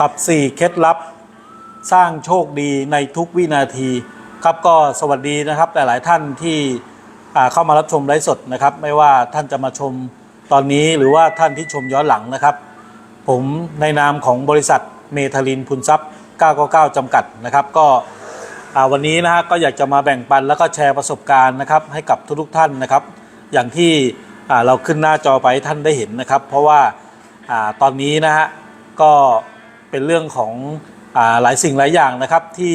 กับ 4 เคล็ดลับ สร้างโชคดีในทุกวินาที ครับก็สวัสดีนะครับหลาย ๆ ท่านที่เข้ามารับชมไลฟ์สดนะครับ ไม่ว่าท่านจะมาชมตอนนี้หรือว่าท่านที่ชมย้อนหลังนะครับ ผมในนามของบริษัทเมทาลินพุนทรัพย์ 999 จำกัดนะครับ ก็วันนี้นะฮะก็อยากจะมาแบ่งปันแล้วก็แชร์ประสบการณ์นะครับให้กับทุกๆท่านนะครับ อย่างที่เราขึ้นหน้าจอไปท่านได้เห็นนะครับ เพราะว่าอาตอนนี้นะฮะก็ เป็นเรื่องของอหลายสิ่งหลายอย่างนะครับที่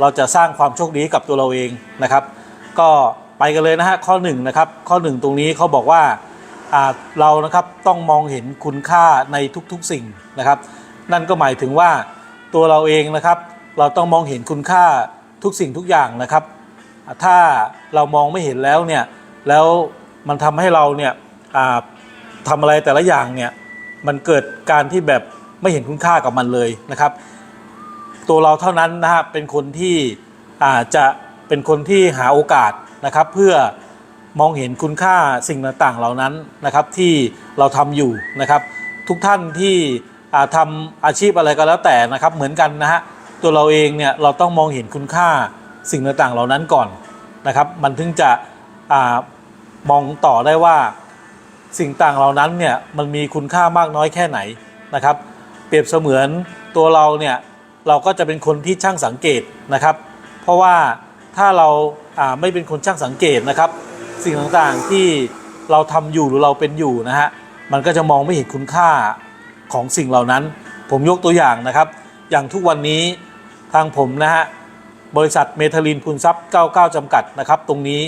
เราจะสร้างความโชคดีกับตัวเราเองนะครับ ก็ไปกันเลยนะฮะข้อหนึ่งนะครับข้อหนึ่งตรงนี้เขาบอกว่าเรานะครับต้องมองเห็นคุณค่าในทุกๆสิ่งนะครับ นั่นก็หมายถึงว่าตัวเราเองนะครับ เราต้องมองเห็นคุณค่าทุกสิ่งทุกอย่างนะครับ ถ้าเรามองไม่เห็นแล้วเนี่ยแล้วมันทำให้เราเนี่ยทำอะไรแต่ละอย่างเนี่ยมันเกิดการที่แบบ ไม่เห็นคุณค่ากับมันเลยนะครับ ตัวเราเท่านั้นนะฮะเป็นคนที่อาจะเป็นคนที่หาโอกาสนะครับ เพื่อมองเห็นคุณค่าสิ่งต่างๆเหล่านั้นนะครับที่เราทำอยู่นะครับ ทุกท่านที่อ่าทำอาชีพอะไรก็แล้วแต่นะครับ เหมือนกันนะฮะตัวเราเองเนี่ยเราต้องมองเห็นคุณค่าสิ่งต่างๆเหล่านั้นก่อนนะครับ มันถึงจะอมองต่อได้ว่าสิ่งต่างเหล่านั้นเนี่ยมันมีคุณค่ามากน้อยแค่ไหนนะครับ เปรียบเสมือนตัวเราเนี่ยเราก็จะเป็นคนที่ช่างสังเกตนะครับ เพราะว่าถ้าเราไม่เป็นคนช่างสังเกตนะครับ สิ่งต่างๆที่เราทำอยู่หรือเราเป็นอยู่นะฮะมันก็จะมองไม่เห็นคุณค่าของสิ่งเหล่านั้น ผมยกตัวอย่างนะครับ อย่างทุกวันนี้ทางผมนะฮะบริษัทเมทาลินพุนทรัพย์ 99 จำกัดนะครับ ตรงนี้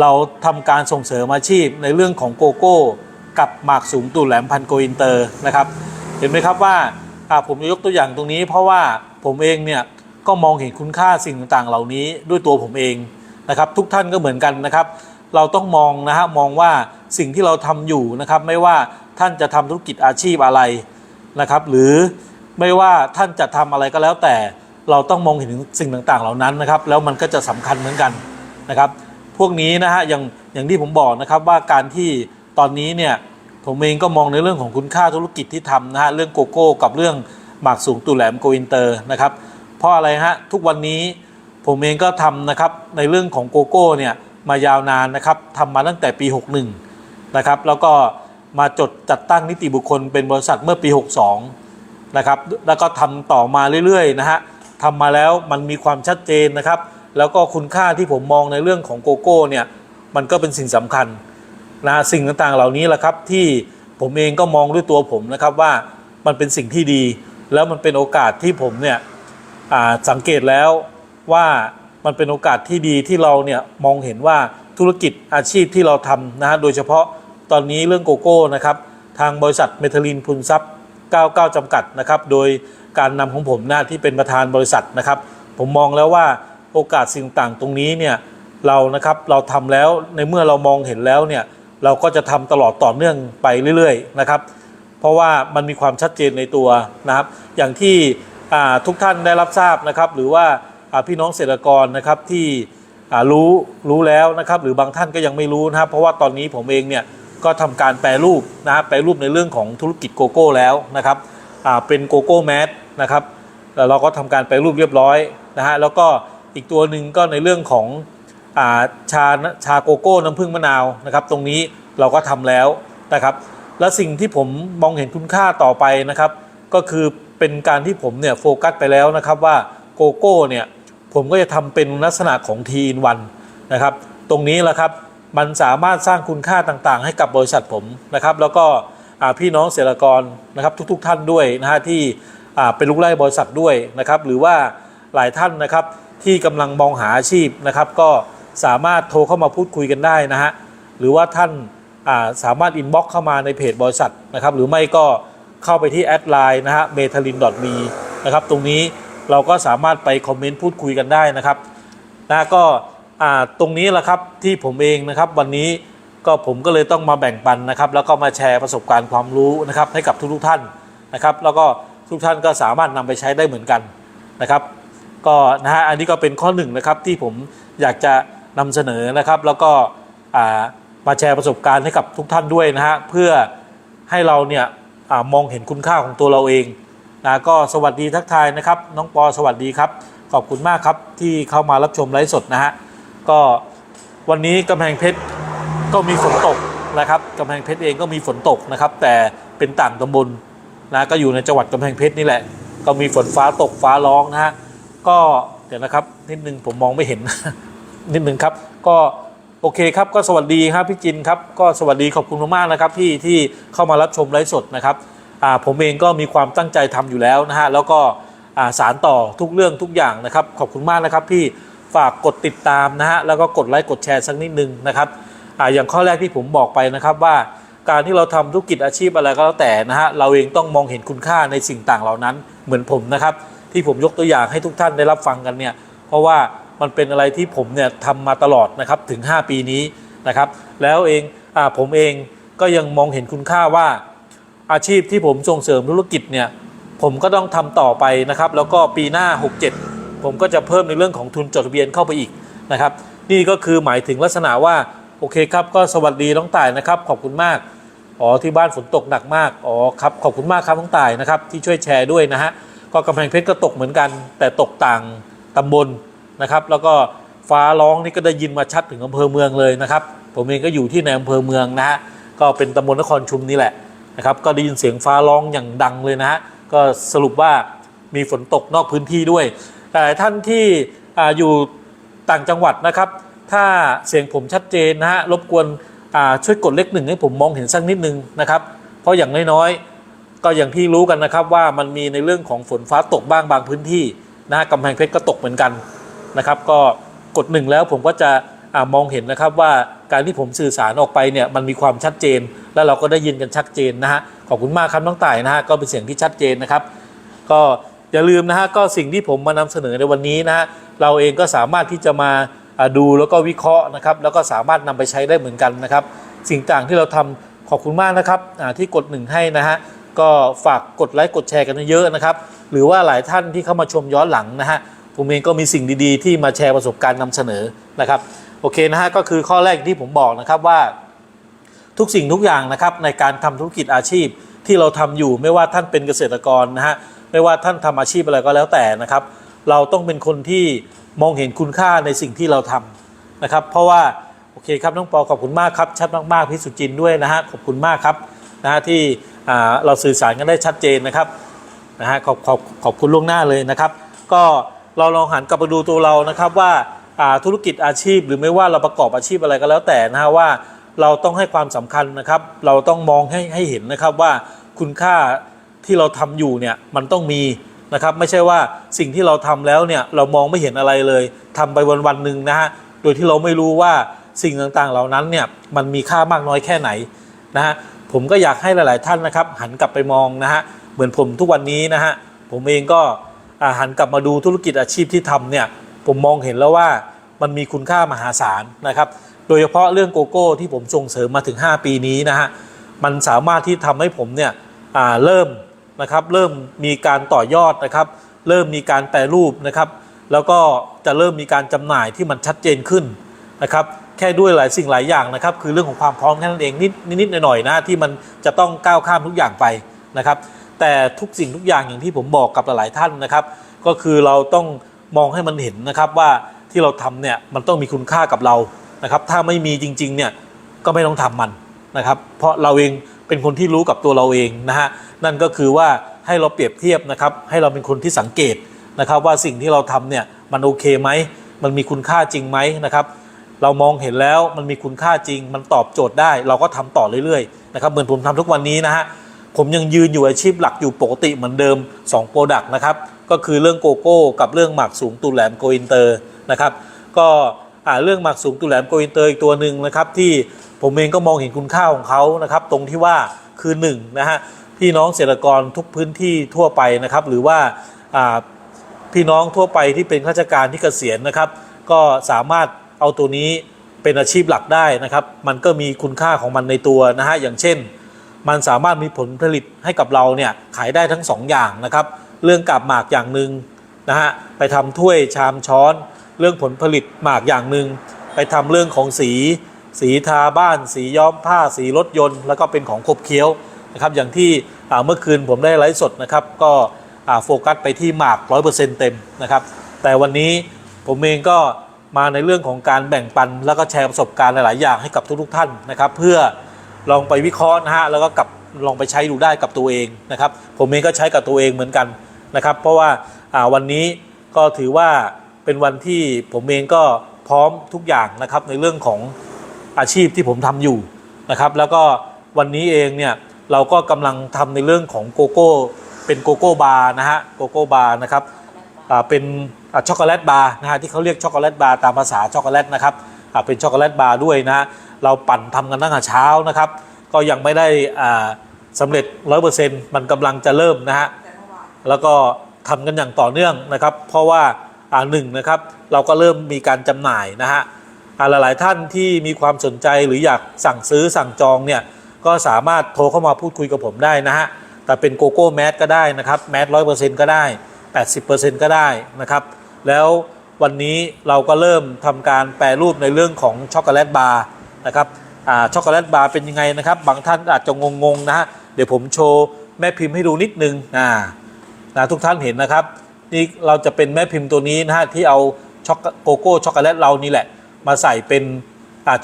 เราทำการส่งเสริมอาชีพในเรื่องของโกโก้ กับหมากสูงตูดแหลมพันโกอินเตอร์นะครับ เห็นไหมครับว่าผมจะยกตัวอย่างตรงนี้ เพราะว่าผมเองเนี่ยก็มองเห็นคุณค่าสิ่งต่างๆ เหล่านี้ด้วยตัวผมเองนะครับ ทุกท่านก็เหมือนกันนะครับ เราต้องมองนะฮะมองว่าสิ่งที่เราทำอยู่นะครับ ไม่ว่าท่านจะทำธุรกิจอาชีพอะไรนะครับ หรือไม่ว่าท่านจะทำอะไรก็แล้วแต่เราต้องมองเห็นสิ่งต่างๆ เหล่านั้นนะครับ แล้วมันก็จะสำคัญเหมือนกันนะครับ พวกนี้นะฮะอย่างอย่างที่ผมบอกนะครับว่าการที่ตอนนี้เนี่ย ผมเองก็มองในเรื่องของคุณค่าธุรกิจที่ทำนะฮะเรื่องโกโก้กับเรื่องหมากสูงตูแหลมโกอินเตอร์นะครับเพราะอะไรฮะทุกวันนี้ผมเองก็ทำนะครับในเรื่องของโกโก้เนี่ยมายาวนานนะครับทำมาตั้งแต่ปี 61นะครับแล้วก็มาจดจัดตั้งนิติบุคคลเป็นบริษัทเมื่อปี 62นะครับแล้วก็ทำต่อมาเรื่อยๆนะฮะทำมาแล้วมันมีความชัดเจนนะครับ แล้วก็คุณค่าที่ผมมองในเรื่องของโกโก้เนี่ยมันก็เป็นสิ่งสำคัญ นะสิ่งต่างๆเหล่านี้แหละครับที่ผมเองก็มองด้วยตัวผมนะครับว่ามันเป็นสิ่งที่ดี แล้วมันเป็นโอกาสที่ผมเนี่ยสังเกตแล้วว่ามันเป็นโอกาสที่ดีที่เราเนี่ยมองเห็นว่าธุรกิจอาชีพที่เราทำนะฮะโดยเฉพาะตอนนี้เรื่องโกโก้นะครับทางบริษัทเมทาลินพุนทรัพย์ 99 จำกัดนะครับโดยการนำของผมนะที่เป็นประธานบริษัทนะครับผมมองแล้วว่าโอกาสสิ่งต่างตรงนี้เนี่ยเรานะครับเราทำแล้วในเมื่อเรามองเห็นแล้วเนี่ย เราก็จะทำตลอดต่อเนื่องไปเรื่อยๆนะครับ เพราะว่ามันมีความชัดเจนในตัวนะครับ อย่างที่ทุกท่านได้รับทราบนะครับ หรือว่าพี่น้องเกษตรกรนะครับที่รู้รู้แล้วนะครับ หรือบางท่านก็ยังไม่รู้นะครับ เพราะว่าตอนนี้ผมเองเนี่ยก็ทำการแปรรูปนะครับแปรรูปในเรื่องของธุรกิจโกโก้แล้วนะครับเป็นโกโก้แมสนะครับแล้วเราก็ทำการแปรรูปเรียบร้อยนะฮะแล้วก็อีกตัวหนึ่งก็ในเรื่องของ ชาชาโกโก้น้ำผึ้งมะนาวนะครับ ตรงนี้เราก็ทำแล้วนะครับ และสิ่งที่ผมมองเห็นคุณค่าต่อไปนะครับ ก็คือเป็นการที่ผมเนี่ยโฟกัสไปแล้วนะครับว่าโกโก้เนี่ยผมก็จะทำเป็นลักษณะของทีอินวันนะครับ ตรงนี้แหละครับมันสามารถสร้างคุณค่าต่างๆ ให้กับบริษัทผมนะครับ แล้วก็พี่น้องเกษตรกรนะครับทุก ๆ ท่านด้วยนะฮะที่เป็นลูกไร่บริษัทด้วยนะครับ หรือว่าหลายท่านนะครับที่กำลังมองหาอาชีพนะครับ ก็ สามารถโทรเข้ามาพูดคุยกันได้นะฮะหรือว่าท่านาสามารถอินบ็อกเข้ามาในเพจบริษัทนะครับหรือไม่ก็เข้าไปที่แอดไลน์นะฮะเมทาลินดอทมีนะครับตรงนี้เราก็สามารถไปคอมเมนต์พูดคุยกันได้นะครับนะก็ตรงนี้แหละครับที่ผมเองนะครับวันนี้ก็ผมก็เลยต้องมาแบ่งปันนะครับ แล้วก็มาแชร์ประสบการณ์ความรู้นะครับให้กับทุกๆท่านนะครับ แล้วก็ทุกท่านก็สามารถนำไปใช้ได้เหมือนกันนะครับ ก็นะฮะอันนี้ก็เป็นข้อหนึ่งนะครับที่ผมอยากจะ นำเสนอนะครับ แล้วก็มาแชร์ประสบการณ์ให้กับทุกท่านด้วยนะฮะเพื่อให้เราเนี่ยอมองเห็นคุณค่าของตัวเราเองนะก็สวัสดีทักทายนะครับ น้องปอสวัสดีครับ ขอบคุณมากครับที่เข้ามารับชมไลฟ์สดนะฮะก็วันนี้กำแพงเพชรก็มีฝนตกนะครับกำแพงเพชรเองก็มีฝนตกนะครับ แต่เป็นต่างตำบลนะก็อยู่ในจังหวัดกำแพงเพชรนี่แหละ ก็มีฝนฟ้าตกฟ้าร้องนะฮะก็เดี๋ยวนะครับนิดนึงผมมองไม่เห็น นิดหนึ่งครับ ก็โอเคครับก็สวัสดีครับพี่จินครับก็สวัสดีขอบคุณมากๆนะครับพี่ที่เข้ามารับชมไลฟ์สดนะครับอ่าผมเองก็มีความตั้งใจทำอยู่แล้วนะฮะแล้วก็อ่าสารต่อทุกเรื่องทุกอย่างนะครับ ขอบคุณมากนะครับพี่ฝากกดติดตามนะฮะแล้วก็กดไลค์กดแชร์สักนิดนึงนะครับอ่าอย่างข้อแรกที่ผมบอกไปนะครับว่าการที่เราทำธุรกิจอาชีพอะไรก็แล้วแต่นะฮะเราเองต้องมองเห็นคุณค่าในสิ่งต่างเหล่านั้นเหมือนผมนะครับ ที่ผมยกตัวอย่างให้ทุกท่านได้รับฟังกันเนี่ยเพราะว่า มันเป็นอะไรที่ผมเนี่ยทำมาตลอดนะครับถึง 5 ปีนี้นะครับ แล้วเองอผมเองก็ยังมองเห็นคุณค่าว่าอาชีพที่ผมส่งเสริมธุรกิจเนี่ยผมก็ต้องทำต่อไปนะครับ แล้วก็ปีหน้า 67 ผมก็จะเพิ่มในเรื่องของทุนจดทะเบียนเข้าไปอีกนะครับ นี่ก็คือหมายถึงลักษณะว่าโอเคครับก็สวัสดีน้องต่ายนะครับ ขอบคุณมากอ๋อที่บ้านฝนตกหนักมากอ๋อครับขอบคุณมากครับน้องต่ายนะครับที่ช่วยแชร์ด้วยนะฮะก็กำแพงเพชรก็ตกเหมือนกัน แต่ตกต่างตำบล นะครับ แล้วก็ฟ้าร้องนี่ก็ได้ยินมาชัดถึงอำเภอเมืองเลยนะครับ ผมเองก็อยู่ที่ในอำเภอเมืองนะฮะก็เป็นตำบลนครชุมนี่แหละนะครับก็ได้ยินเสียงฟ้าร้องอย่างดังเลยนะฮะก็สรุปว่ามีฝนตกนอกพื้นที่ด้วย แต่ท่านที่ออยู่ต่างจังหวัดนะครับ ถ้าเสียงผมชัดเจนนะฮะรบกวนช่วยกดเลขหนึ่งให้ผมมองเห็นสักนิดนึงนะครับ เพราะอย่างน้อยๆก็อย่างที่รู้กันนะครับว่ามันมีในเรื่องของฝนฟ้าตกบ้างบางพื้นที่นะฮะกำแพงเพชรก็ตกเหมือนกัน นะครับก็กดหนึ่งแล้วผมก็จะอมองเห็นนะครับว่าการที่ผมสื่อสารออกไปเนี่ยมันมีความชัดเจน และเราก็ได้ยินกันชัดเจนนะฮะขอบคุณมากครับน้องต่ายนะฮะก็เป็นเสียงที่ชัดเจนนะครับ ก็อย่าลืมนะฮะก็สิ่งที่ผมมานำเสนอในวันนี้นะฮะเราเองก็สามารถที่จะมาดูแล้วก็วิเคราะห์นะครับแล้วก็สามารถนำไปใช้ได้เหมือนกันนะครับ สิ่งต่างที่เราทำขอบคุณมากนะครับที่กดหนึ่งให้นะฮะก็ฝากกดไลค์กดแชร์กันเยอะๆนะครับ หรือว่าหลายท่านที่เข้ามาชมย้อนหลังนะฮะ ผมเองก็มีสิ่งดีๆ ที่มาแชร์ประสบการณ์นำเสนอนะครับโอเคนะฮะก็คือข้อแรกที่ผมบอกนะครับว่า ทุกสิ่งทุกอย่างนะครับในการทำธุรกิจอาชีพที่เราทำอยู่ไม่ว่าท่านเป็นเกษตรกรนะฮะไม่ว่าท่านทำอาชีพอะไรก็แล้วแต่นะครับ เราต้องเป็นคนที่มองเห็นคุณค่าในสิ่งที่เราทำนะครับ เพราะว่าโอเคครับน้องปอขอบคุณมากครับชัดมากๆพี่สุจินด้วยนะฮะขอบคุณมากครับนะฮะที่เราสื่อสารกันได้ชัดเจนนะครับนะฮะขอบขอบขอบคุณล่วงหน้าเลยนะครับ ก็ เราลองหันกลับมาดูตัวเรานะครับว่าธุรกิจอาชีพ หรือไม่ว่าเราประกอบอาชีพอะไรก็แล้วแต่นะฮะว่าเราต้องให้ความสำคัญนะครับ เราต้องมองให้ให้เห็นนะครับว่าคุณค่าที่เราทำอยู่เนี่ยมันต้องมีนะครับไม่ใช่ว่าสิ่งที่เราทำแล้วเนี่ยเรามองไม่เห็นอะไรเลยทำไปวันวันๆหนึ่งนะฮะโดยที่เราไม่รู้ว่าสิ่งต่างๆเหล่านั้นเนี่ยมันมีค่ามากน้อยแค่ไหนนะฮะผมก็อยากให้หลาย ๆ ท่านนะครับ หันกลับไปมองนะฮะเหมือนผมทุกวันนี้นะฮะผมเองก็ หันกลับมาดูธุรกิจอาชีพที่ทำเนี่ยผมมองเห็นแล้วว่ามันมีคุณค่ามหาศาลนะครับ โดยเฉพาะเรื่องโกโก้ที่ผมส่งเสริมมาถึง 5 ปีนี้นะฮะมันสามารถที่ทำให้ผมเนี่ยเริ่มนะครับเริ่มมีการต่อยอดนะครับ เริ่มมีการแปรรูปนะครับ แล้วก็จะเริ่มมีการจำหน่ายที่มันชัดเจนขึ้นนะครับแค่ด้วยหลายสิ่งหลายอย่างนะครับ คือเรื่องของความพร้อมแค่นั้นเองนิดนิดๆหน่อยๆนะที่มันจะต้องก้าวข้ามทุกอย่างไปนะครับ แต่ทุกสิ่งทุกอย่างอย่างที่ผมบอกกับหลายๆท่านนะครับ ก็คือเราต้องมองให้มันเห็นนะครับว่าที่เราทำเนี่ยมันต้องมีคุณค่ากับเรานะครับ ถ้าไม่มีจริงๆเนี่ยก็ไม่ต้องทำมันนะครับ เพราะเราเองเป็นคนที่รู้กับตัวเราเองนะฮะนั่นก็คือว่าให้เราเปรียบเทียบนะครับ ให้เราเป็นคนที่สังเกตนะครับ ว่าสิ่งที่เราทำเนี่ยมันโอเคไหมมันมีคุณค่าจริงไหมนะครับ เรามองเห็นแล้วมันมีคุณค่าจริง มันตอบโจทย์ได้ เราก็ทำต่อเรื่อยๆนะครับเหมือนผมทำทุกวันนี้นะฮะ ผมยังยืนอยู่อาชีพหลักอยู่ปกติเหมือนเดิม2โปรดักต์นะครับ ก็คือเรื่องโกโก้ กับเรื่องหมากสูงตูแหลมโกอินเตอร์นะครับ ก็เรื่องหมากสูงตูแหลมโกอินเตอร์อีกตัวหนึ่งนะครับที่ผมเองก็มองเห็นคุณค่าของเขานะครับ ตรงที่ว่าคือหนึ่งนะฮะพี่น้องเกษตรกรทุกพื้นที่ทั่วไปนะครับ หรือว่าพี่น้องทั่วไปที่เป็นข้าราชการที่เกษียณนะครับ ก็สามารถเอาตัวนี้เป็นอาชีพหลักได้นะครับ มันก็มีคุณค่าของมันในตัวนะฮะอย่างเช่น มันสามารถมีผลผลิตให้กับเราเนี่ยขายได้ทั้งสองอย่างนะครับ เรื่องกับหมากอย่างหนึ่งนะฮะไปทำถ้วยชามช้อน เรื่องผลผลิตหมากอย่างหนึ่งไปทำเรื่องของสี สีทาบ้าน สีย้อมผ้า สีรถยนต์ แล้วก็เป็นของขบเคี้ยวนะครับ อย่างที่เมื่อคืนผมได้ไลฟ์สดนะครับ ก็โฟกัสไปที่หมาก 100%เต็มนะครับ แต่วันนี้ผมเองก็มาในเรื่องของการแบ่งปัน แล้วก็แชร์ประสบการณ์หลาย ๆ อย่างให้กับทุก ๆ ท่านนะครับ เพื่อ ลองไปวิเคราะห์นะฮะแล้วก็กลับลองไปใช้ดูได้กับตัวเองนะครับ ผมเองก็ใช้กับตัวเองเหมือนกันนะครับ เพราะว่าาวันนี้ก็ถือว่าเป็นวันที่ผมเองก็พร้อมทุกอย่างนะครับในเรื่องของอาชีพที่ผมทำอยู่นะครับ แล้วก็วันนี้เองเนี่ยเราก็กำลังทำในเรื่องของโกโก้เป็นโกโก้บาร์นะฮะโกโก้บาร์นะครับเป็นช็อกโกแลตบาร์นะฮะที่เขาเรียกช็อกโกแลตบาร์ตามภาษาช็อกโกแลตนะครับเป็นช็อกโกแลตบาร์ด้วยนะ เราปั่นทำกันตั้งแต่เช้านะครับ ก็ยังไม่ได้อ่าสำเร็จร้อยเปอร์เซ็นต์มันกำลังจะเริ่มนะฮะแล้วก็ทำกันอย่างต่อเนื่องนะครับ เพราะว่าอ่าหนึ่งนะครับเราก็เริ่มมีการจำหน่ายนะฮะอ่าหลายๆท่านที่มีความสนใจหรืออยากสั่งซื้อสั่งจองเนี่ยก็สามารถโทรเข้ามาพูดคุยกับผมได้นะฮะแต่เป็นโกโก้แมสก็ได้นะครับแมสร้อยเปอร์เซ็นต์ก็ได้80%ก็ได้นะครับ แล้ววันนี้เราก็เริ่มทำการแปรรูปในเรื่องของช็อกโกแลตบาร์ นะครับช็อกโกแลตบาร์เป็นยังไงนะครับ บางท่านอาจจะงงๆนะฮะเดี๋ยวผมโชว์แม่พิมพ์ให้ดูนิดนึงอ่านะทุกท่านเห็นนะครับ นี่เราจะเป็นแม่พิมพ์ตัวนี้นะฮะที่เอาช็อกโกโก้ช็อกโกแลตเรานี่แหละ มาใส่เป็น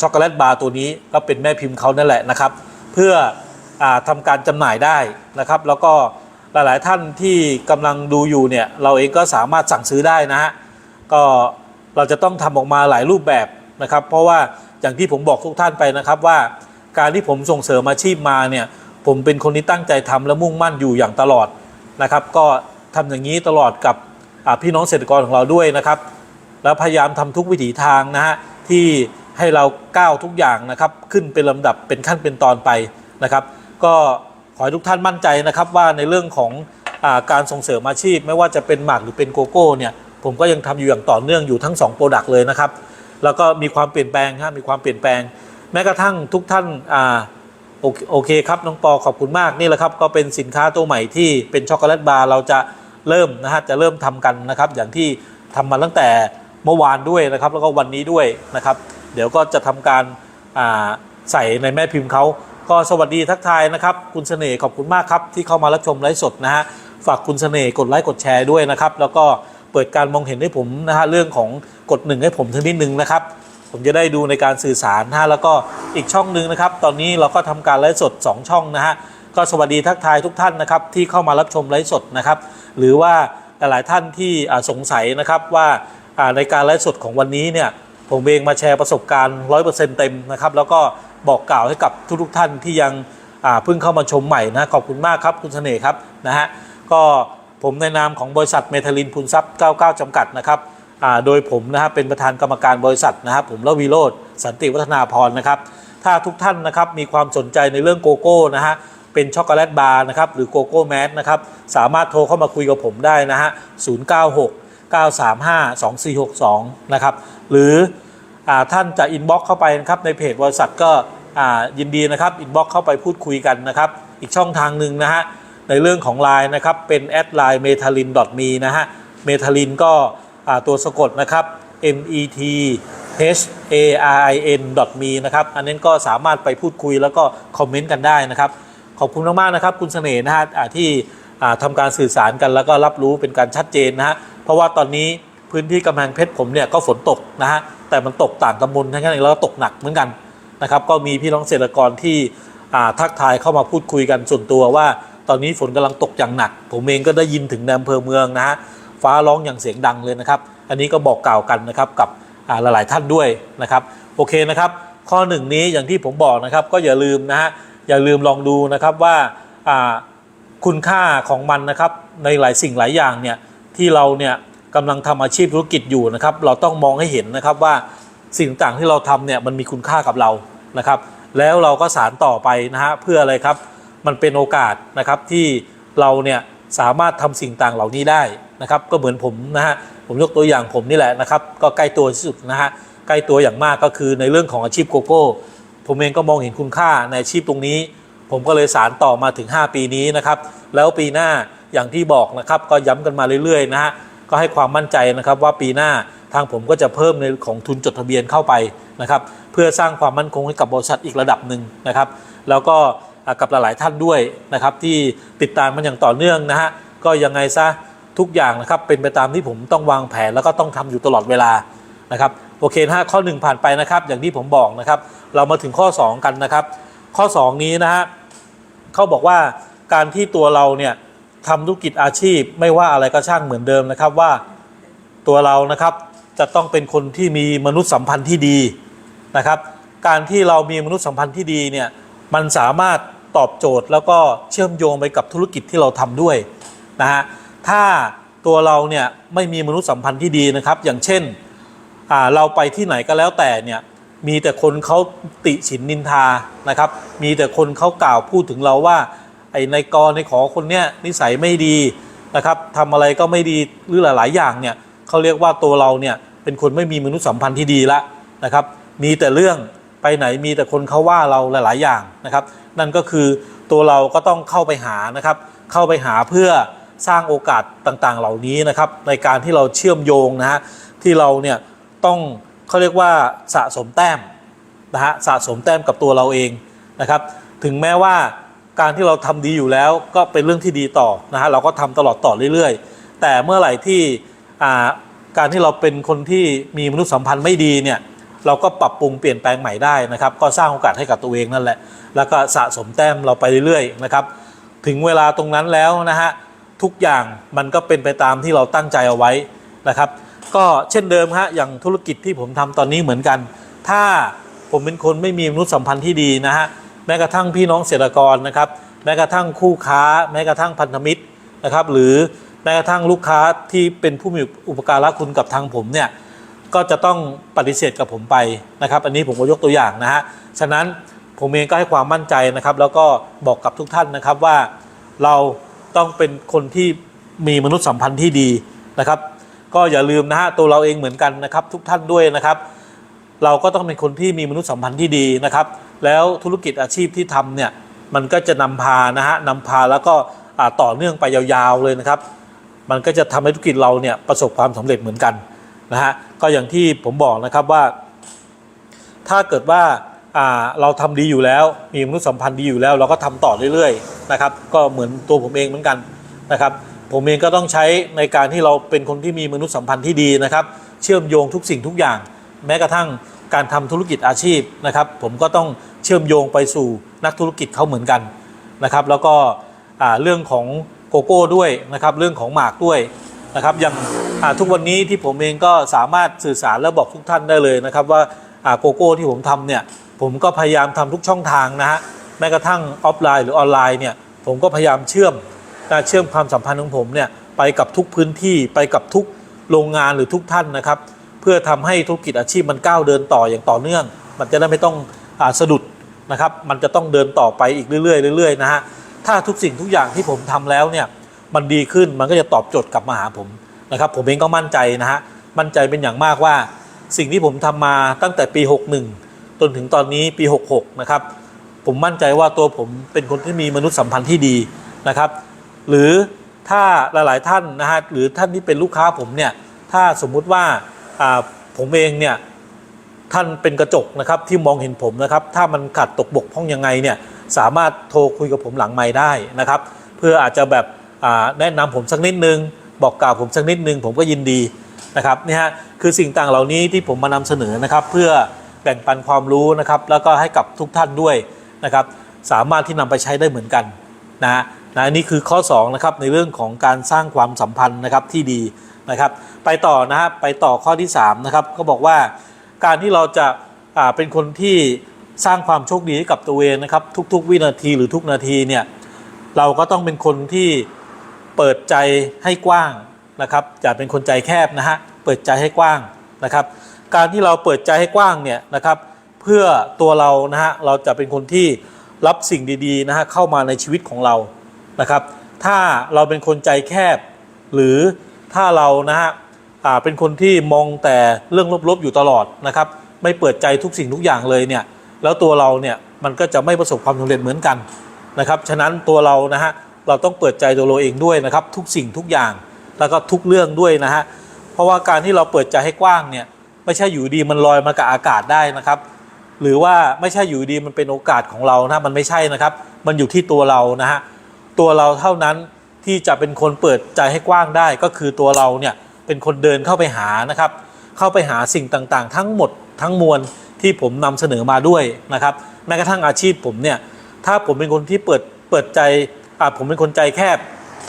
ช็อกโกแลตบาร์ตัวนี้ก็เป็นแม่พิมพ์เขานั่นแหละนะครับ เพื่ออาทำการจำหน่ายได้นะครับ แล้วก็หลายๆท่านที่กำลังดูอยู่เนี่ยเราเองก็สามารถสั่งซื้อได้นะฮะก็เราจะต้องทำออกมาหลายรูปแบบนะครับ เพราะว่า อย่างที่ผมบอกทุกท่านไปนะครับว่า การที่ผมส่งเสริมอาชีพมาเนี่ยผมเป็นคนที่ตั้งใจทำและมุ่งมั่นอยู่อย่างตลอดนะครับ ก็ทำอย่างนี้ตลอดกับพี่น้องเกษตรกรของเราด้วยนะครับ แล้วพยายามทำทุกวิถีทางนะฮะที่ให้เราก้าวทุกอย่างนะครับ ขึ้นเป็นลำดับเป็นขั้นเป็นตอนไปนะครับ ก็ขอให้ทุกท่านมั่นใจนะครับว่าในเรื่องของอาการส่งเสริมอาชีพ ไม่ว่าจะเป็นหมากหรือเป็นโกโก้เนี่ยผมก็ยังทำอยู่อย่างต่อเนื่องอยู่ทั้ง2โปรดักต์เลยนะครับ แล้วก็มีความเปลี่ยนแปลงฮะมีความเปลี่ยนแปลง แม้กระทั่งทุกท่านอ่าโอเคโอเคครับน้องปอขอบคุณมากนี่แหละครับ ก็เป็นสินค้าตัวใหม่ที่เป็นช็อกโกแลตบาร์เราจะเริ่มนะฮะจะเริ่มทำกันนะครับ อย่างที่ทำมาตั้งแต่เมื่อวานด้วยนะครับ แล้วก็วันนี้ด้วยนะครับ เดี๋ยวก็จะทำการาใส่ในแม่พิมพ์เขาก็สวัสดีทักทายนะครับ คุณเสน่ห์ขอบคุณมากครับ ที่เข้ามารับชมไลฟ์สดนะฮะฝากคุณเสน่ห์กดไลค์กดแชร์ด้วยนะครับ แล้วก็ เปิดการมองเห็นให้ผมนะฮะเรื่องของกดหนึ่งให้ผมทีนิดนึงนะครับ ผมจะได้ดูในการสื่อสารนะฮะแล้วก็อีกช่องหนึ่งนะครับ ตอนนี้เราก็ทำการไลฟ์สด 2 ช่องนะฮะก็สวัสดีทักทายทุกท่านนะครับที่เข้ามารับชมไลฟ์สดนะครับ หรือว่าหลายท่านที่สงสัยนะครับว่าในการไลฟ์สดของวันนี้เนี่ยผมเองมาแชร์ประสบการณ์ 100%เต็มนะครับแล้วก็บอกกล่าวให้กับทุกๆท่านที่ยังเพิ่งเข้ามาชมใหม่นะขอบคุณมากครับคุณเสน่ห์ครับนะฮะก็ ผมในนามของบริษัทเมทัลินพูนทรัพย์ 99 จำกัดนะครับโดยผมนะครับเป็นประธานกรรมการบริษัทนะครับ ผมละวีโรธสันติวัฒนาพรนะครับ ถ้าทุกท่านนะครับมีความสนใจในเรื่องโกโก้นะฮะเป็นช็อกโกแลตบาร์นะครับหรือโกโก้แมสนะครับสามารถโทรเข้ามาคุยกับผมได้นะฮะ 096 935 2462 นะครับ หรืออท่านจะอินบ็อกเข้าไปนะครับในเพจบริษัทก็ยินดีนะครับอินบ็อกเข้าไปพูดคุยกันนะครับ อีกช่องทางหนึ่งนะฮะ ในเรื่องของ Line นะครับ เป็นแอดไลน์เมทาลิน me นะฮะเมทาลินก็ตัวสะกดนะครับ m e t h a r i n me นะครับ อันนี้ก็สามารถไปพูดคุยแล้วก็คอมเมนต์กันได้นะครับ ขอบคุณมาก ๆ นะครับ คุณเสน่ห์นะฮะที่ทำการสื่อสารกันแล้วก็รับรู้เป็นการชัดเจนนะฮะ เพราะว่าตอนนี้พื้นที่กำแพงเพชรผมเนี่ยก็ฝนตกนะฮะ แต่มันตกต่างตำบลแค่นั้นเองแล้วก็ตกหนักเหมือนกันนะครับ ก็มีพี่น้องเกษตรกรที่ทักทายเข้ามาพูดคุยกันส่วนตัวว่า ตอนนี้ฝนกำลังตกอย่างหนัก ผมเองก็ได้ยินถึงในอำเภอเมืองนะฮะฟ้าร้องอย่างเสียงดังเลยนะครับ อันนี้ก็บอกกล่าวกันนะครับกับหลายๆท่านด้วยนะครับโอเคนะครับ ข้อหนึ่งนี้อย่างที่ผมบอกนะครับก็อย่าลืมนะฮะอย่าลืมลองดูนะครับว่าอ่าคุณค่าของมันนะครับในหลายสิ่งหลายอย่างเนี่ยที่เราเนี่ยกำลังทำอาชีพธุรกิจอยู่นะครับ เราต้องมองให้เห็นนะครับว่าสิ่งต่างๆที่เราทำเนี่ยมันมีคุณค่ากับเรานะครับ แล้วเราก็สารต่อไปนะฮะเพื่ออะไรครับ มันเป็นโอกาสนะครับที่เราเนี่ยสามารถทำสิ่งต่างเหล่านี้ได้นะครับ ก็เหมือนผมนะฮะผมยกตัวอย่างผมนี่แหละนะครับ ก็ใกล้ตัวที่สุดนะฮะใกล้ตัวอย่างมากก็คือในเรื่องของอาชีพโกโก้ ผมเองก็มองเห็นคุณค่าในอาชีพตรงนี้ ผมก็เลยสารต่อมาถึง 5 ปีนี้นะครับ แล้วปีหน้าอย่างที่บอกนะครับ ก็ย้ำกันมาเรื่อยๆนะฮะก็ให้ความมั่นใจนะครับว่าปีหน้าทางผมก็จะเพิ่มในของทุนจดทะเบียนเข้าไปนะครับ เพื่อสร้างความมั่นคงให้กับบริษัทอีกระดับหนึ่งนะครับ แล้วก็ กับหลายๆท่านด้วยนะครับที่ติดตามมันอย่างต่อเนื่องนะฮะก็ยังไงซะทุกอย่างนะครับเป็นไปตามที่ผมต้องวางแผนแล้วก็ต้องทำอยู่ตลอดเวลานะครับโอเคนะฮะข้อ 1 ผ่านไปนะครับ อย่างที่ผมบอกนะครับ เรามาถึงข้อ 2 กันนะครับ ข้อ 2 นี้นะฮะเขาบอกว่าการที่ตัวเราเนี่ยทำธุรกิจอาชีพไม่ว่าอะไรก็ช่างเหมือนเดิมนะครับว่าตัวเรานะครับจะต้องเป็นคนที่มีมนุษยสัมพันธ์ที่ดีนะครับ การที่เรามีมนุษยสัมพันธ์ที่ดีเนี่ย มันสามารถตอบโจทย์แล้วก็เชื่อมโยงไปกับธุรกิจที่เราทำด้วยนะฮะถ้าตัวเราเนี่ยไม่มีมนุษยสัมพันธ์ที่ดีนะครับ อย่างเช่นเราไปที่ไหนก็แล้วแต่เนี่ยมีแต่คนเขาติฉินนินทานะครับ มีแต่คนเขากล่าวพูดถึงเราว่าไอ้ในกรในขอคนเนี้ยนิสัยไม่ดีนะครับทำอะไรก็ไม่ดีหรือหลาย ๆ อย่างเนี่ยเขาเรียกว่าตัวเราเนี่ยเป็นคนไม่มีมนุษยสัมพันธ์ที่ดีละนะครับ มีแต่เรื่อง ไปไหนมีแต่คนเขาว่าเราหลาย ๆ อย่างนะครับ นั่นก็คือตัวเราก็ต้องเข้าไปหานะครับ เข้าไปหาเพื่อสร้างโอกาสต่าง ๆ เหล่านี้นะครับ ในการที่เราเชื่อมโยงนะฮะที่เราเนี่ยต้องเขาเรียกว่าสะสมแต้มนะฮะสะสมแต้มกับตัวเราเองนะครับ ถึงแม้ว่าการที่เราทำดีอยู่แล้วก็เป็นเรื่องที่ดีต่อนะฮะเราก็ทำตลอดต่อเรื่อย ๆ แต่เมื่อไหร่ที่การที่เราเป็นคนที่มีมนุษยสัมพันธ์ไม่ดีเนี่ย เราก็ปรับปรุงเปลี่ยนแปลงใหม่ได้นะครับ ก็สร้างโอกาสให้กับตัวเองนั่นแหละ แล้วก็สะสมแต้มเราไปเรื่อยๆนะครับ ถึงเวลาตรงนั้นแล้วนะฮะทุกอย่างมันก็เป็นไปตามที่เราตั้งใจเอาไว้นะครับ ก็เช่นเดิมฮะอย่างธุรกิจที่ผมทำตอนนี้เหมือนกัน ถ้าผมเป็นคนไม่มีมนุษยสัมพันธ์ที่ดีนะฮะแม้กระทั่งพี่น้องเกษตรกรนะครับ แม้กระทั่งคู่ค้า แม้กระทั่งพันธมิตรนะครับ หรือแม้กระทั่งลูกค้าที่เป็นผู้มีอุปการะคุณกับทางผมเนี่ย ก็จะต้องปฏิเสธกับผมไปนะครับ อันนี้ผมก็ยกตัวอย่างนะฮะฉะนั้นผมเองก็ให้ความมั่นใจนะครับ แล้วก็บอกกับทุกท่านนะครับว่าเราต้องเป็นคนที่มีมนุษยสัมพันธ์ที่ดีนะครับ ก็อย่าลืมนะฮะตัวเราเองเหมือนกันนะครับ ทุกท่านด้วยนะครับ เราก็ต้องเป็นคนที่มีมนุษยสัมพันธ์ที่ดีนะครับ แล้วธุรกิจอาชีพที่ทำเนี่ยมันก็จะนำพานะฮะนำพาแล้วก็ต่อเนื่องไปยาวๆเลยนะครับ มันก็จะทำให้ธุรกิจเราเนี่ยประสบความสำเร็จเหมือนกัน นะฮะก็อย่างที่ผมบอกนะครับว่า ถ้าเกิดว่าเราทำดีอยู่แล้ว มีมนุษยสัมพันธ์ดีอยู่แล้ว เราก็ทำต่อเรื่อยๆนะครับก็เหมือนตัวผมเองเหมือนกันนะครับผมเองก็ต้องใช้ในการที่เราเป็นคนที่มีมนุษยสัมพันธ์ที่ดีนะครับ เชื่อมโยงทุกสิ่งทุกอย่าง แม้กระทั่งการทำธุรกิจอาชีพนะครับ ผมก็ต้องเชื่อมโยงไปสู่นักธุรกิจเขาเหมือนกันนะครับ แล้วก็เรื่องของโกโก้ด้วยนะครับ เรื่องของหมากด้วย นะครับอย่างทุกวันนี้ที่ผมเองก็สามารถสื่อสารและบอกทุกท่านได้เลยนะครับว่าโกโก้ที่ผมทำเนี่ยผมก็พยายามทำทุกช่องทางนะฮะแม้กระทั่งออฟไลน์หรือออนไลน์เนี่ยผมก็พยายามเชื่อมนะเชื่อมความสัมพันธ์ของผมเนี่ยไปกับทุกพื้นที่ไปกับทุกโรงงานหรือทุกท่านนะครับ เพื่อทำให้ธุรกิจอาชีพมันก้าวเดินต่ออย่างต่อเนื่อง มันจะได้ไม่ต้องอสะดุดนะครับ มันจะต้องเดินต่อไปอีกเรื่อยๆเรื่อยๆนะฮะถ้าทุกสิ่งทุกอย่างที่ผมทำแล้วเนี่ย มันดีขึ้นมันก็จะตอบโจทย์กลับมาหาผมนะครับ ผมเองก็มั่นใจนะฮะมั่นใจเป็นอย่างมากว่า สิ่งที่ผมทำมาตั้งแต่ปี 61 จนถึงตอนนี้ปี 66 นะครับ ผมมั่นใจว่าตัวผมเป็นคนที่มีมนุษยสัมพันธ์ที่ดีนะครับ หรือถ้าหลาย ๆ ท่านนะฮะหรือท่านที่เป็นลูกค้าผมเนี่ยถ้าสมมุติว่าผมเองเนี่ยท่านเป็นกระจกนะครับที่มองเห็นผมนะครับถ้ามันขัดตกบกพร่องยังไงเนี่ยสามารถโทรคุยกับผมหลังไม้ได้นะครับ เพื่ออาจจะแบบ แนะนำผมสักนิดนึง บอกกล่าวผมสักนิดนึง ผมก็ยินดีนะครับนี่ฮะคือสิ่งต่างเหล่านี้ที่ผมมานำเสนอนะครับเพื่อแบ่งปันความรู้นะครับแล้วก็ให้กับทุกท่านด้วยนะครับสามารถที่นำไปใช้ได้เหมือนกันนะฮะนะนี่คือข้อ2นะครับในเรื่องของการสร้างความสัมพันธ์นะครับที่ดีนะครับ ไปต่อนะฮะไปต่อข้อที่3นะครับก็บอกว่าการที่เราจะาเป็นคนที่สร้างความโชคดีให้กับตัวเองนะครับ ทุก ๆ วินาทีหรือทุกนาทีเนี่ยเราก็ต้องเป็นคนที่ เปิดใจให้กว้างนะครับอย่าเป็นคนใจแคบนะฮะเปิดใจให้กว้างนะครับ การที่เราเปิดใจให้กว้างเนี่ยนะครับ เพื่อตัวเรานะฮะเราจะเป็นคนที่รับสิ่งดีๆนะฮะเข้ามาในชีวิตของเรานะครับ ถ้าเราเป็นคนใจแคบ หรือถ้าเรานะฮะอ่าเป็นคนที่มองแต่เรื่องลบๆอยู่ตลอดนะครับ ไม่เปิดใจทุกสิ่งทุกอย่างเลยเนี่ยแล้วตัวเราเนี่ยมันก็จะไม่ประสบความสำเร็จเหมือนกันนะครับ ฉะนั้นตัวเรานะฮะ เราต้องเปิดใจตัวเราเองด้วยนะครับ ทุกสิ่งทุกอย่างแล้วก็ทุกเรื่องด้วยนะฮะเพราะว่าการที่เราเปิดใจให้กว้างเนี่ยไม่ใช่อยู่ดีมันลอยมากับอากาศได้นะครับ หรือว่าไม่ใช่อยู่ดีมันเป็นโอกาสของเรานะมันไม่ใช่นะครับ มันอยู่ที่ตัวเรานะฮะตัวเราเท่านั้นที่จะเป็นคนเปิดใจให้กว้างได้ ก็คือตัวเราเนี่ยเป็นคนเดินเข้าไปหานะครับ เข้าไปหาสิ่งต่างๆ ทั้งหมดทั้งมวลที่ผมนำเสนอมาด้วยนะครับแม้กระทั่งอาชีพผมเนี่ยถ้าผมเป็นคนที่เปิดเปิดใจ อ่าผมเป็นคนใจแคบ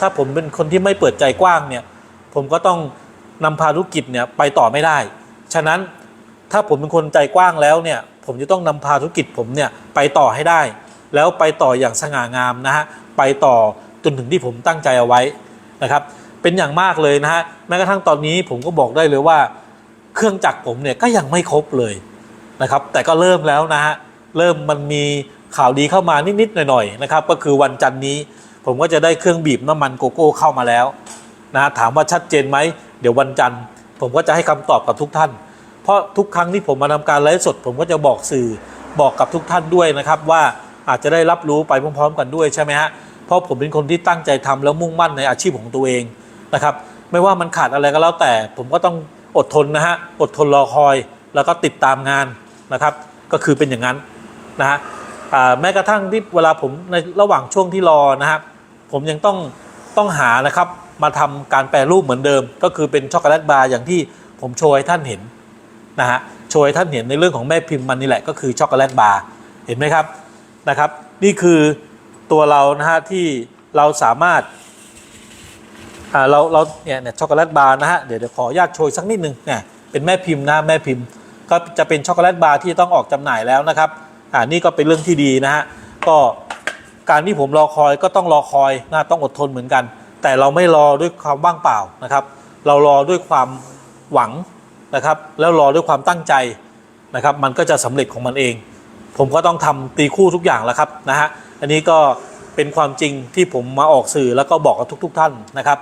ถ้าผมเป็นคนที่ไม่เปิดใจกว้างเนี่ย ผมก็ต้องนำพาธุรกิจเนี่ยไปต่อไม่ได้ ฉะนั้นถ้าผมเป็นคนใจกว้างแล้วเนี่ย ผมจะต้องนำพาธุรกิจผมเนี่ยไปต่อให้ได้ แล้วไปต่ออย่างสง่างามนะฮะ ไปต่อจนถึงที่ผมตั้งใจเอาไว้นะครับ เป็นอย่างมากเลยนะฮะ แม้กระทั่งตอนนี้ผมก็บอกได้เลยว่า เครื่องจักรผมเนี่ยก็ยังไม่ครบเลยนะครับ แต่ก็เริ่มแล้วนะฮะ เริ่มมันมีข่าวดีเข้ามานิดๆหน่อยๆนะครับ ก็คือวันจันทร์นี้ ผมก็จะได้เครื่องบีบน้ำมันโกโก้เข้ามาแล้วนะถามว่าชัดเจนไหม เดี๋ยววันจันทร์ ผมก็จะให้คำตอบกับทุกท่าน เพราะทุกครั้งที่ผมมาทำการไลฟ์สด ผมก็จะบอกสื่อบอกกับทุกท่านด้วยนะครับ ว่าอาจจะได้รับรู้ไปพร้อมๆ กันด้วยใช่ไหมฮะเพราะผมเป็นคนที่ตั้งใจทำแล้วมุ่งมั่นในอาชีพของตัวเองนะครับไม่ว่ามันขาดอะไรก็แล้วแต่ ผมก็ต้องอดทนนะฮะอดทนรอคอย แล้วก็ติดตามงานนะครับ ก็คือเป็นอย่างนั้นนะฮะแม้กระทั่งที่เวลาผมในระหว่างช่วงที่รอนะครับ ผมยังต้องต้องหานะครับมาทำการแปรรูปเหมือนเดิม ก็คือเป็นช็อกโกแลตบาร์อย่างที่ผมโชว์ให้ท่านเห็นนะฮะโชว์ให้ท่านเห็นในเรื่องของแม่พิมพ์มันนี่แหละก็คือช็อกโกแลตบาร์เห็นไหมครับนะครับ นี่คือตัวเรานะฮะที่เราสามารถอ่าเราเราเนี่ยเนี่ยช็อกโกแลตบาร์นะฮะเดี๋ยวเดี๋ยวขออนุญาตโชว์สักนิดนึงเนี่ยเป็นแม่พิมพ์นะแม่พิมพ์ก็จะเป็นช็อกโกแลตบาร์ที่ต้องออกจำหน่ายแล้วนะครับอ่านี่ก็เป็นเรื่องที่ดีนะฮะก็ การที่ผมรอคอยก็ต้องรอคอยนะต้องอดทนเหมือนกัน แต่เราไม่รอด้วยความว่างเปล่านะครับ เรารอด้วยความหวังนะครับ แล้วรอด้วยความตั้งใจนะครับ มันก็จะสำเร็จของมันเอง ผมก็ต้องทำตีคู่ทุกอย่างแล้วครับนะฮะอันนี้ก็เป็นความจริงที่ผมมาออกสื่อแล้วก็บอกกับทุกๆท่านนะครับ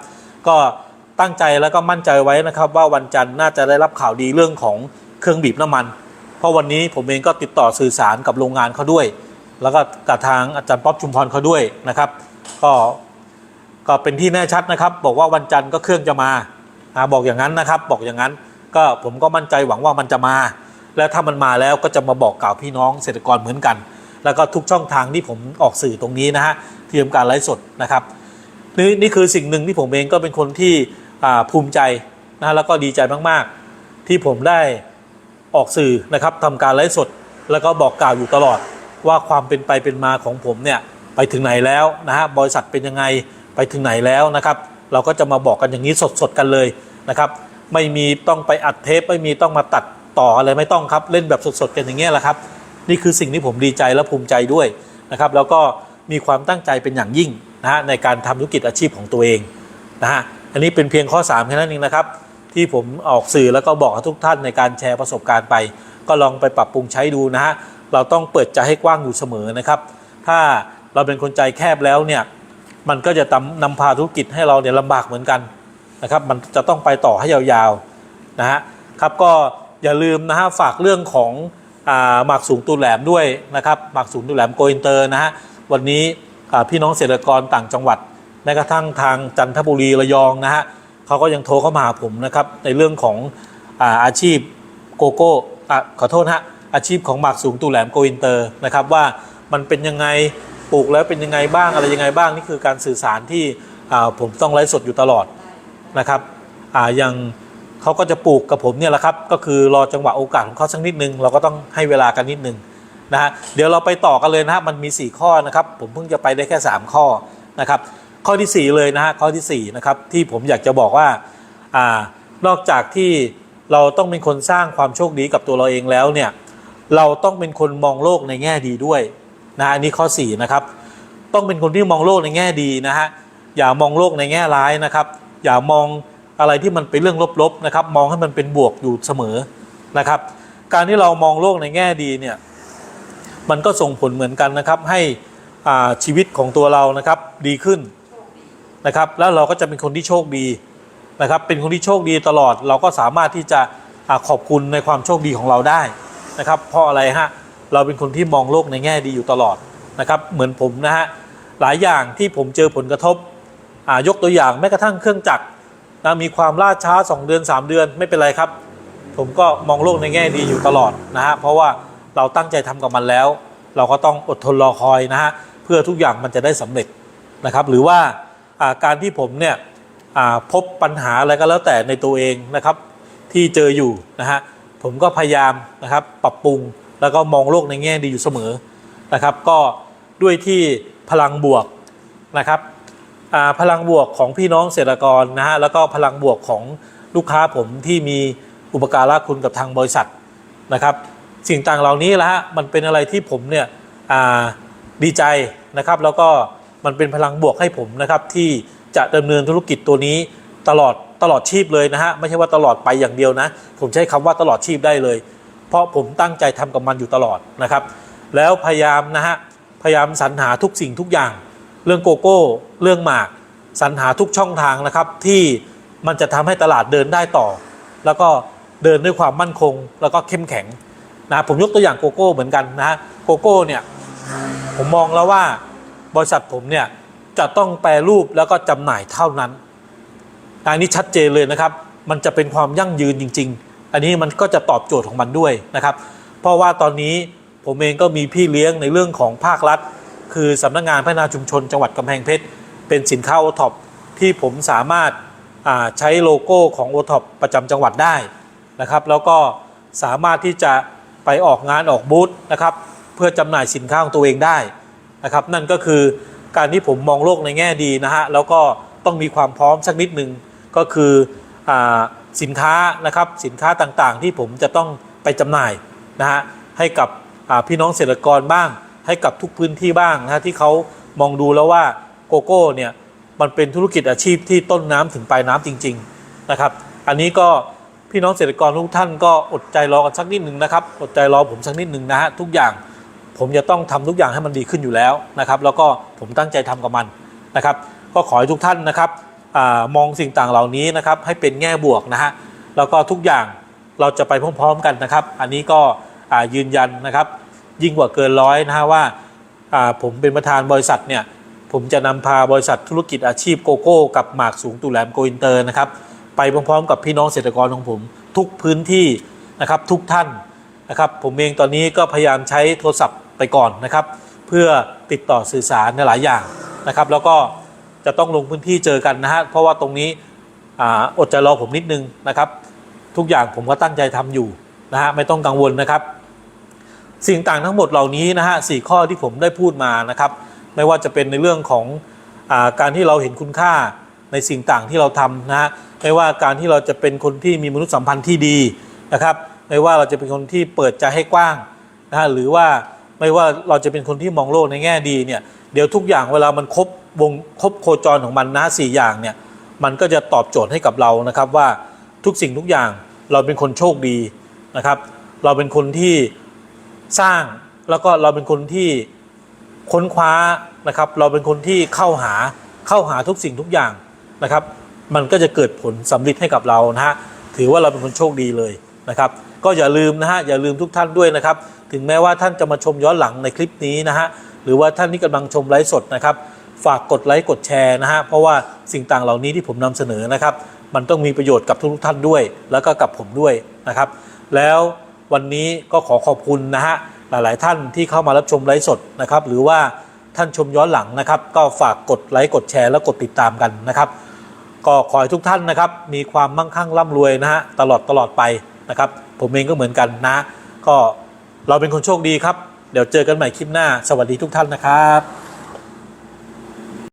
ก็ตั้งใจแล้วก็มั่นใจไว้นะครับ ว่าวันจันทร์น่าจะได้รับข่าวดีเรื่องของเครื่องบีบน้ำมัน เพราะวันนี้ผมเองก็ติดต่อสื่อสารกับโรงงานเขาด้วย แล้วก็กับทางอาจารย์ป๊อบชุมพรเขาด้วยนะครับ ก็ก็เป็นที่แน่ชัดนะครับ บอกว่าวันจันทร์ก็เครื่องจะมาอบอกอย่างนั้นนะครับ บอกอย่างนั้น ก็ผมก็มั่นใจหวังว่ามันจะมา แล้วถ้ามันมาแล้วก็จะมาบอกกล่าวพี่น้องเกษตรกรเหมือนกัน แล้วก็ทุกช่องทางที่ผมออกสื่อตรงนี้นะฮะที่ทำการไลฟ์สดนะครับนี่นี่คือสิ่งหนึ่งที่ผมเองก็เป็นคนที่ภูมิใจนะแล้วก็ดีใจมากๆ ที่ผมได้ออกสื่อนะครับทำการไลฟ์สด แล้วก็บอกกล่าวอยู่ตลอด ว่าความเป็นไปเป็นมาของผมเนี่ยไปถึงไหนแล้วนะฮะบริษัทเป็นยังไงไปถึงไหนแล้วนะครับ เราก็จะมาบอกกันอย่างนี้สดๆกันเลยนะครับ ไม่มีต้องไปอัดเทปไม่มีต้องมาตัดต่ออะไรไม่ต้องครับเล่นแบบสดๆกันอย่างเงี้ยแหละครับ นี่คือสิ่งที่ผมดีใจและภูมิใจด้วยนะครับ แล้วก็มีความตั้งใจเป็นอย่างยิ่งนะฮะในการทำธุรกิจอาชีพของตัวเองนะฮะอันนี้เป็นเพียงข้อ3แค่นั้นเองนะครับ ที่ผมออกสื่อแล้วก็บอกทุกท่านในการแชร์ประสบการณ์ไป ก็ลองไปปรับปรุงใช้ดูนะฮะ เราต้องเปิดใจให้กว้างอยู่เสมอนะครับ ถ้าเราเป็นคนใจแคบแล้วเนี่ยมันก็จะนำพาธุรกิจให้เราเนี่ยลำบากเหมือนกันนะครับ มันจะต้องไปต่อให้ยาวๆนะฮะครับก็อย่าลืมนะฮะฝากเรื่องของอ่าหมากสูงตูแหลมด้วยนะครับหมากสูงตูแหลมโกอินเตอร์นะฮะวันนี้พี่น้องเกษตรกรต่างจังหวัดแม้กระทั่งทางจันทบุรีระยองนะฮะเขาก็ยังโทรเข้ามาหาผมนะครับในเรื่องของอาอาชีพโกโก้อะขอโทษฮะ อาชีพของหมากสูงตูแหลมโกอินเตอร์นะครับว่ามันเป็นยังไงปลูกแล้วเป็นยังไงบ้างอะไรยังไงบ้างนี่คือการสื่อสารที่ผมต้องไลฟ์สดอยู่ตลอดนะครับอย่างเขาก็จะปลูกกับผมเนี่ยแหละครับก็คือรอจังหวะโอกาสของเขาสักนิดนึงเราก็ต้องให้เวลากันนิดนึงนะฮะเดี๋ยวเราไปต่อกันเลยนะฮะมันมี 4 ข้อนะครับผมเพิ่งจะไปได้แค่ 3 ข้อนะครับข้อทีสี่4 เลยนะฮะข้อทีสี่4นะครับที่ผมอยากจะบอกว่าอ่านอกจากที่เราต้องเป็นคนสร้างความโชคดีกับตัวเราเองแล้วเนี่ย เราต้องเป็นคนมองโลกในแง่ดีด้วยนะอันนี้ข้อ4นะครับต้องเป็นคนที่มองโลกในแง่ดีนะฮะอย่ามองโลกในแง่ร้ายนะครับ อย่ามองอะไรที่มันเป็นเรื่องลบๆนะครับ มองให้มันเป็นบวกอยู่เสมอนะครับ การที่เรามองโลกในแง่ดีเนี่ยมันก็ส่งผลเหมือนกันนะครับ ให้ชีวิตของตัวเรานะครับดีขึ้นนะครับ แล้วเราก็จะเป็นคนที่โชคดีนะครับ เป็นคนที่โชคดีตลอด เราก็สามารถที่จะอาขอบคุณในความโชคดีของเราได้ นะครับเพราะอะไรฮะเราเป็นคนที่มองโลกในแง่ดีอยู่ตลอดนะครับเหมือนผมนะฮะหลายอย่างที่ผมเจอผลกระทบอ่ายกตัวอย่างแม้กระทั่งเครื่องจักรนะมีความล่าช้า 2 เดือน 3 เดือนไม่เป็นไรครับ ผมก็มองโลกในแง่ดีอยู่ตลอดนะฮะเพราะว่าเราตั้งใจทำกับมันแล้ว เราก็ต้องอดทนรอคอยนะฮะเพื่อทุกอย่างมันจะได้สำเร็จนะครับ หรือว่าการที่ผมเนี่ยพบปัญหาอะไรก็แล้วแต่ในตัวเองนะครับที่เจออยู่นะฮะ ผมก็พยายามนะครับปรับปรุงแล้วก็มองโลกในแง่ดีอยู่เสมอนะครับ ก็ด้วยที่พลังบวกนะครับพลังบวกของพี่น้องเกษตรกรนะฮะแล้วก็พลังบวกของลูกค้าผมที่มีอุปการะคุณกับทางบริษัทนะครับ สิ่งต่างเหล่านี้แหละฮะมันเป็นอะไรที่ผมเนี่ยดีใจนะครับ แล้วก็มันเป็นพลังบวกให้ผมนะครับที่จะดำเนินธุรกิจตัวนี้ตลอด ตลอดชีพเลยนะฮะไม่ใช่ว่าตลอดไปอย่างเดียวนะ ผมใช้คำว่าตลอดชีพได้เลย เพราะผมตั้งใจทำกับมันอยู่ตลอดนะครับ แล้วพยายามนะฮะพยายามสรรหาทุกสิ่งทุกอย่าง เรื่องโกโก้ เรื่องหมากสรรหาทุกช่องทางนะครับ ที่มันจะทำให้ตลาดเดินได้ต่อ แล้วก็เดินด้วยความมั่นคง แล้วก็เข้มแข็งนะผมยกตัวอย่างโกโก้เหมือนกันนะฮะโกโก้เนี่ยผมมองแล้วว่าบริษัทผมเนี่ยจะต้องแปรรูปแล้วก็จำหน่ายเท่านั้น อันนี้ชัดเจนเลยนะครับ มันจะเป็นความยั่งยืนจริง ๆ อันนี้มันก็จะตอบโจทย์ของมันด้วยนะครับ เพราะว่าตอนนี้ผมเองก็มีพี่เลี้ยงในเรื่องของภาครัฐ คือสำนักงานพัฒนาชุมชนจังหวัดกำแพงเพชรเป็นสินค้าโอท็อปที่ผมสามารถาใช้โลโก้ของโอท็อปประจำจังหวัดได้นะครับ แล้วก็สามารถที่จะไปออกงานออกบูธนะครับ เพื่อจำหน่ายสินค้าของตัวเองได้นะครับ นั่นก็คือการที่ผมมองโลกในแง่ดีนะฮะแล้วก็ต้องมีความพร้อมสักนิดหนึ่ง ก็คืออสินค้านะครับสินค้าต่างๆ ที่ผมจะต้องไปจำหน่ายนะฮะให้กับพี่น้องเกษตรกรบ้าง ให้กับทุกพื้นที่บ้างนะฮะที่เขามองดูแล้วว่าโกโก้เนี่ยมันเป็นธุรกิจอาชีพที่ต้นน้ำถึงปลายน้ำจริง ๆนะครับ อันนี้ก็พี่น้องเกษตรกรทุกท่านก็อดใจรอกันสักนิดหนึ่งนะครับอดใจรอผมสักนิดหนึ่งนะฮะทุกอย่างผมจะต้องทำทุกอย่างให้มันดีขึ้นอยู่แล้วนะครับ แล้วก็ผมตั้งใจทำกับมันนะครับ ก็ขอให้ทุกท่านนะครับ มองสิ่งต่างเหล่านี้นะครับให้เป็นแง่บวกนะฮะแล้วก็ทุกอย่างเราจะไปพร้อมๆกันนะครับ อันนี้ก็ยืนยันนะครับ ยิ่งกว่าเกินร้อยนะฮะว่าผมเป็นประธานบริษัทเนี่ยผมจะนำพาบริษัทธุรกิจอาชีพโกโก้กับหมากสูงตูแหลมโกอินเตอร์นะครับไปพร้อมๆ กับพี่น้องเกษตรกรของผม ทุกพื้นที่นะครับทุกท่านนะครับ ผมเองตอนนี้ก็พยายามใช้โทรศัพท์ไปก่อนนะครับ เพื่อติดต่อสื่อสารในหลายอย่างนะครับ แล้วก็ จะต้องลงพื้นที่เจอกันนะฮะเพราะว่าตรงนี้ออดใจรอผมนิดนึงนะครับ ทุกอย่างผมก็ตั้งใจทำอยู่นะฮะไม่ต้องกังวลนะครับ สิ่งต่างทั้งหมดเหล่านี้นะฮะสี่ข้อที่ผมได้พูดมานะครับ ไม่ว่าจะเป็นในเรื่องของอการที่เราเห็นคุณค่าในสิ่งต่างที่เราทำนะฮะไม่ว่าการที่เราจะเป็นคนที่มีมนุษยสัมพันธ์ที่ดีนะครับ ไม่ว่าเราจะเป็นคนที่เปิดใจให้กว้างนะฮะหรือว่าไม่ว่าเราจะเป็นคนที่มองโลกในแง่ดีเนี่ยเดี๋ยวทุกอย่างเวลามันครบ วงครบโคจรของมันนะสี่อย่างเนี่ยมันก็จะตอบโจทย์ให้กับเรานะครับว่าทุกสิ่งทุกอย่างเราเป็นคนโชคดีนะครับ เราเป็นคนที่สร้างแล้วก็เราเป็นคนที่ค้นคว้านะครับ เราเป็นคนที่เข้าหาเข้าหาทุกสิ่งทุกอย่างนะครับ มันก็จะเกิดผลสำลิดให้กับเรานะฮะถือว่าเราเป็นคนโชคดีเลยนะครับ ก็อย่าลืมนะฮะอย่าลืมทุกท่านด้วยนะครับ ถึงแม้ว่าท่านจะมาชมย้อนหลังในคลิปนี้นะฮะหรือว่าท่านที่กำลังชมไลฟ์สดนะครับ ฝากกดไลค์กดแชร์นะฮะเพราะว่าสิ่งต่างเหล่านี้ที่ผมนำเสนอนะครับ มันต้องมีประโยชน์กับทุกๆท่านด้วย แล้วก็กับผมด้วยนะครับ แล้ววันนี้ก็ขอขอบคุณนะฮะหลาย ๆ ท่านที่เข้ามารับชมไลฟ์สดนะครับ หรือว่าท่านชมย้อนหลังนะครับ ก็ฝากกดไลค์กดแชร์แล้วกดติดตามกันนะครับ ก็ขอให้ทุกท่านนะครับ มีความมั่งคั่งร่ำรวยนะฮะตลอดตลอดไปนะครับ ผมเองก็เหมือนกันนะ ก็เราเป็นคนโชคดีครับ เดี๋ยวเจอกันใหม่คลิปหน้า สวัสดีทุกท่านนะครับ